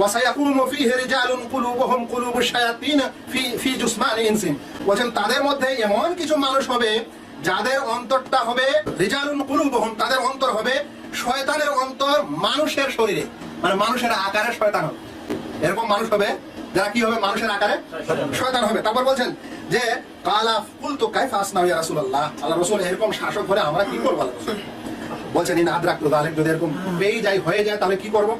وسيقوم فيه رجال قلوبهم قلوب الشياطين في في জুসমানি ইনসিন وجن তাদের মধ্যে এমন কিছু মানুষ হবে, যাদের অন্তরটা হবে রিজালুন قلوبهم তাদের অন্তর হবে শয়তানের অন্তর মানুষের শরীরে। মানে মানুষের আকারে শয়তান হবে। এরকম মানুষ হবে, যারা কি হবে? মানুষের আকারে শয়তান হবে। তারপর বলছেন যে, কালা ফুল তো কাইফ আসনা ইয়া রাসূলুল্লাহ। আল্লাহ রাসূল এরকম শাসক হলে আমরা কি করব? আল্লাহ বলছেন, ইন আদ্রাক তো যদি এরকম বেই যাই, হয়ে যায়, তাহলে কি করব?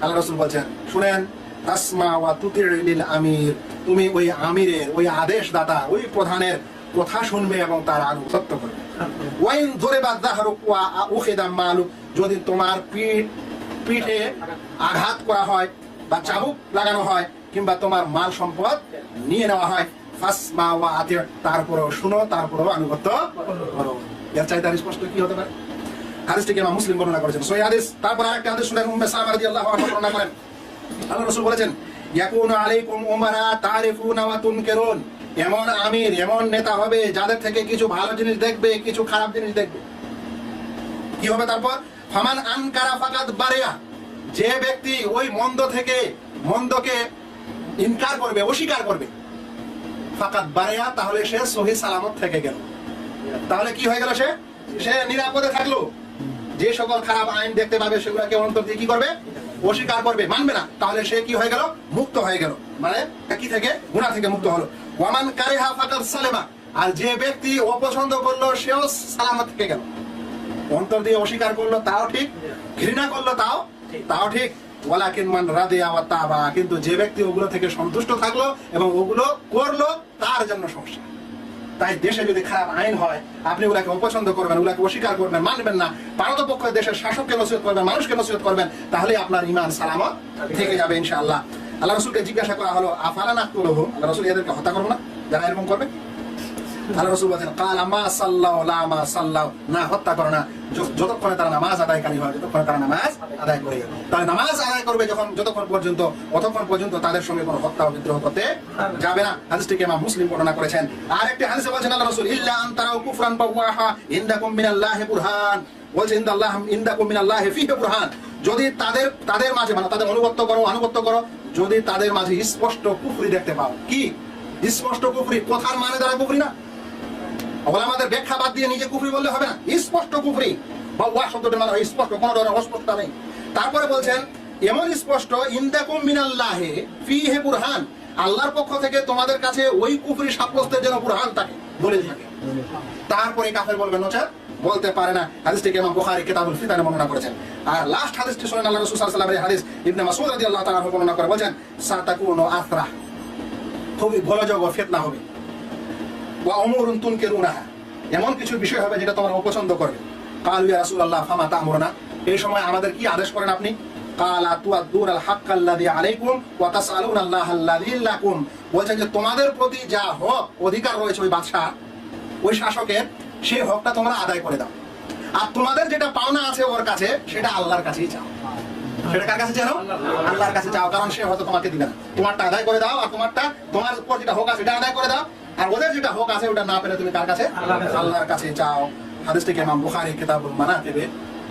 আল্লাহ রসুল বলছেন, শুনেন, তাসমা ওয়া তুতির আমির। তুমি ওই আমিরের, ওই আদেশ দাতা ওই প্রধানের কথা শুনবে এবং তার আনুগত্য করবে। ওয়াইন ধরে ওয়া উখিদা মালুক যদি তোমার পিঠ, পিঠে আঘাত করা হয় বা চাবুক লাগানো হয় কিংবা তোমার মাল সম্পদ নিয়ে নেওয়া হয়, ফাসমা ওয়া আতির, তারপরেও শুনো, তারপরেও আনুগত্য করো। এর চাইতে স্পষ্ট কি হতে পারে? হাদিসটিকে মুসলিম বর্ণনা করেছেন। হাদিস। তারপর হাদিস উম্মে রাদিয়াল্লাহু আনহা বর্ণনা করেন। রাসূল বলেছেন, ইয়াকুনু আলাইকুম উমারা তারিফুনা ওয়া তুনকিরুন। এমন আমির, এমন নেতা হবে যাদের থেকে কিছু ভালো জিনিস দেখবে, কিছু খারাপ জিনিস দেখবে। কি হবে তারপর? ফামান আনকারা যে ব্যক্তি ওই মন্দ থেকে, মন্দকে ইনকার করবে, অস্বীকার করবে ফাকাত বারিয়া, তাহলে সে সহি সালামত থেকে গেল। তাহলে কি হয়ে গেল সে? সে নিরাপদে থাকল। যে সকল খারাপ আইন দেখতে পাবে সেগুলোকে অন্তর দিয়ে কি করবে? অস্বীকার করবে। মানবে না। তাহলে সে কি হয়ে গেল? মুক্ত হয়ে গেল। মানে কি থেকে? গুণা থেকে মুক্ত হলো। ওয়ামান কারিহা ফাকার সালেমা। আর যে ব্যক্তি অপছন্দ করল সেও সালামত থেকে গেল। অন্তর দিয়ে অস্বীকার করল তাও ঠিক। ঘৃণা করল তাও তাও ঠিক। ওয়ালাকিন মান রাদিয়া ওয়া তাবা। কিন্তু যে ব্যক্তি ওগুলো থেকে সন্তুষ্ট থাকল এবং ওগুলো করল তার জন্য সমস্যা। তাই দেশে যদি খারাপ আইন হয়, আপনি ওরাকে অপছন্দ করবেন ওরাকে অস্বীকার করবেন, মানবেন না। পারতপক্ষ দেশের শাসককে নসিহত করবেন, মানুষকে নসিহত করবেন তাহলে আপনার ইমান সালামত থেকে যাবে ইনশাআল্লাহ। আল্লাহ রসুলকে জিজ্ঞাসা করা হলো, আফালা না করব আল্লাহ রসুল এদেরকে হত্যা করব না? যারা এরকম করবে? আল্লাহ রসুল বলছেন, কাল আমা সাল্লাহ লামা সাল্লাহ, না হত্যা করো না। যতক্ষণে তারা নামাজ আদায়কারী হয় যতক্ষণে তারা নামাজ আদায় করে। তাহলে নামাজ আদায় করবে যখন, যতক্ষণ পর্যন্ত, অতক্ষণ পর্যন্ত তাদের সঙ্গে কোনো হত্যা বিদ্রোহ করতে যাবে না। হাদিসটিকে মুসলিম বর্ণনা করেছেন। আর একটি হাদিসে বলছেন আল্লাহ রসুল, ইল্লা বুরহান। বলছে বুরহান। যদি তাদের তাদের মাঝে মানে তাদের অনুগত্য করো, আনুগত্য করো, যদি তাদের মাঝে স্পষ্ট কুফরি দেখতে পাও। কি? স্পষ্ট কুফরি? কথার মানে দ্বারা কুফরি না? আমাদের ব্যাখ্যা বাদ দিয়ে নিজে কুফরি বললে হবে না। স্পষ্ট কুফরি। বা ওয়া শব্দটির মানে স্পষ্ট, কোনো ধরনের অস্পষ্টতা নেই। তারপরে বলছেন, এমন স্পষ্ট, ইন্দাকুম মিনাল্লাহে ফি হে বুরহান। আল্লাহর পক্ষ থেকে তোমাদের কাছে ওই কুফরি সাব্যস্তের যেন বুরহান থাকে, দলিল থাকে। তারপরে কাফের বলবেন নচার বলতে পারে না। হাদিসটিকে ইমাম ফিতানে বর্ণনা করেছেন। আর লাস্ট হাদিসটি শুনেন আল্লাহ রাসূল সাল্লাল্লাহু আলাইহি হাদিস ইবনে মাসউদ রাদিয়াল্লাহু তাআলা বর্ণনা করে। বলেন সাতাকুনু খুবই ফিতনা হবে। তুনকিরুনাহা এমন কিছু বিষয় হবে যেটা তোমরা অপছন্দ করবে। কালু ইয়া রাসূলুল্লাহ, ফামা এই সময় আমাদের কি আদেশ করেন আপনি? কালা আল আলাইকুম ওয়া তাসআলুনা আল্লাহ আল্লাযী বলছেন যে, তোমাদের প্রতি যা হক, অধিকার রয়েছে ওই বাদশা ওই শাসকের, সেই হকটা তোমরা আদায় করে দাও। আর তোমাদের যেটা পাওনা আছে ওর কাছে, সেটা আল্লাহর কাছেই চাও। সেটা কার কাছে চাও? আল্লাহর কাছে চাও, কারণ সে হয়তো তোমাকে দিবে না। তোমারটা আদায় করে দাও, আর তোমারটা, তোমার উপর যেটা হোক আছে সেটা আদায় করে দাও। আর ওদের যেটা হোক আছে ওটা না পেলে তুমি কার কাছে? আল্লাহর কাছে। চাও হাদিসটিকে ইমাম বুখারী কিতাবুল মানাকিবে?